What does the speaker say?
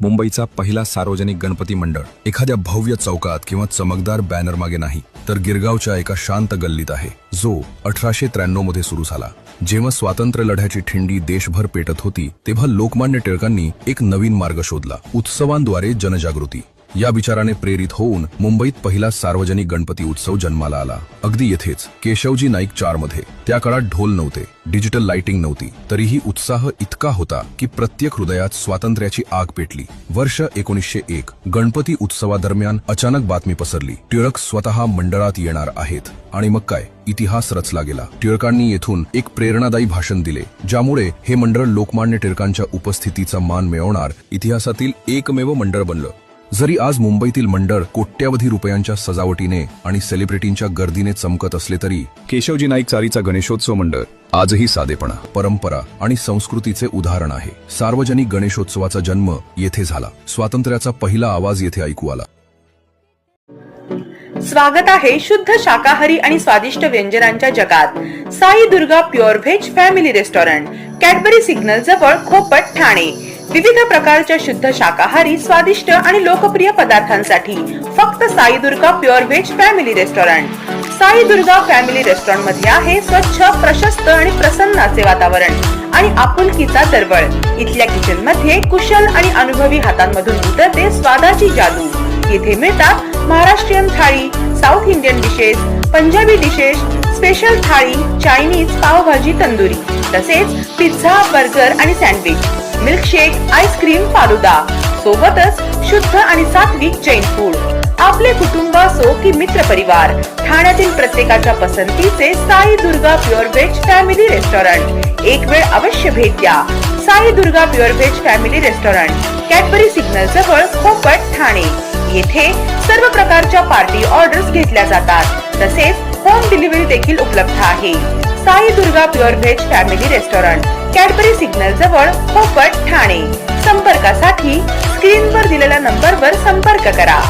मुंबईचा पहिला सार्वजनिक गणपती मंडळ. एखाद्या भव्य चौकात किंवा चमकदार बॅनर मागे नाही तर गिरगावच्या एका शांत गल्लीत आहे. जो अठराशे त्र्याण्णवमध्ये सुरू झाला. जेव्हा स्वातंत्र्य लढ्याची ठिंडी देशभर पेटत होती तेव्हा लोकमान्य टिळकांनी एक नवीन मार्ग शोधला उत्सवांद्वारे जनजागृती. या विचाराने प्रेरित होऊन मुंबईत पहिला सार्वजनिक गणपती उत्सव जन्माला आला. अगदी येथेच केशवजी नाईक चारमध्ये त्या काळात ढोल नव्हते डिजिटल लाइटिंग नव्हती. तरीही उत्साह इतका होता की प्रत्येक हृदयात स्वातंत्र्याची आग पेटली. वर्ष एकोणीसशे एक गणपती उत्सवादरम्यान अचानक बातमी पसरली. टिळक स्वतः मंडळात येणार आहेत. आणि मग काय? इतिहास रचला गेला. टिळकांनी येथून एक प्रेरणादायी भाषण दिले ज्यामुळे हे मंडळ लोकमान्य टिळकांच्या उपस्थितीचा मान मिळवणार इतिहासातील एकमेव मंडळ बनलं. जरी आज मुंबईतील मंडळ कोट्यावधी रुपयांच्या सजावटीने आणि सेलिब्रिटींच्या गर्दीने चमकत असले तरी केशवजी नाईक चारीचा गणेशोत्सव मंडळ आजही साधेपणा परंपरा आणि संस्कृतीचे उदाहरण आहे. सार्वजनिक गणेशोत्सवाचा जन्म येथे झाला. स्वातंत्र्याचा पहिला आवाज येथे ऐकू आला. स्वागत आहे शुद्ध शाकाहारी आणि स्वादिष्ट व्यंजनांच्या जगात. Sai Durga pure veg family restaurant Cadbury signal जवळ खोपट ठाणे. विविध प्रकारच्या शुद्ध शाकाहारी स्वादिष्ट आणि लोकप्रिय पदार्थांसाठी फक्त Sai Durga pure veg family restaurant. Sai Durga family रेस्टॉरंटमध्ये आहे स्वच्छ प्रशस्त आणि प्रसन्न असे वातावरण आणि आपुलकीचा दरवळ इथल्या किचनमध्ये कुशल आणि अनुभवी हातांमधून उतरते स्वादाची जादू. येथे मिळतात Maharashtrian thali south Indian dishes Punjabi dishes special thali Chinese pav bhaji tandoori तसेच पिझ्झा बर्गर आणि sandwich milkshake ice cream falooda. सोबतच शुद्ध आणि सात्विक जैन फूड आपले कुटुंब असो की मित्र परिवार. ठाण्यातील प्रत्येकाच्या पसंतीचे Sai Durga pure veg family restaurant एक वेळ अवश्य भेट द्या. Sai Durga pure veg family restaurant Cadbury signal जवळ खोपट ठाणे. येथे सर्व प्रकारच्या पार्टी ऑर्डर्स घेतल्या जातात. तसेच होम डिलिव्हरी देखील उपलब्ध आहे. Sai Durga pure veg family restaurant Cadbury signal जवळ पोपट ठाणे. संपर्कासाठी स्क्रीनवर दिलेल्या नंबरवर संपर्क करा.